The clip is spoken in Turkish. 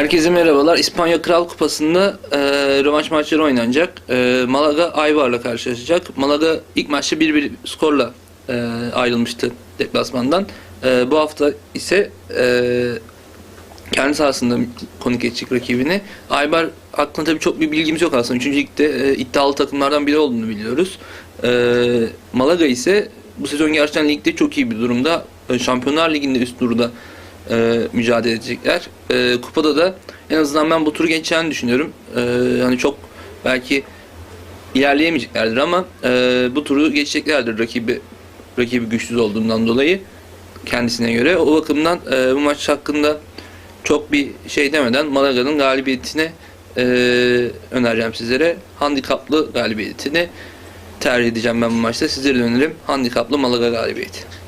Herkese merhabalar. İspanya Kral Kupası'nda e, rövanş maçları oynanacak. E, Malaga Ayvar'la karşılaşacak. Malaga ilk maçta 1-1 skorla e, ayrılmıştı deplasmandan. E, bu hafta ise e, kendi sahasında konuk edecek rakibini. Aybar hakkında tabii çok bir bilgimiz yok aslında. Üçüncü ligde e, iddialı takımlardan biri olduğunu biliyoruz. E, Malaga ise bu sezon gerçekten ligde çok iyi bir durumda. E, Şampiyonlar Ligi'nde üst turda e, mücadele edecekler. E, kupada da en azından ben bu turu geçeceğini düşünüyorum. E, hani çok belki ilerleyemeyeceklerdir ama e, bu turu geçeceklerdir rakibi rakibi güçsüz olduğundan dolayı kendisine göre. O bakımdan e, bu maç hakkında çok bir şey demeden Malaga'nın galibiyetine e, önereceğim sizlere. Handikaplı galibiyetini tercih edeceğim ben bu maçta. Sizlere de öneririm. Handikaplı Malaga galibiyeti.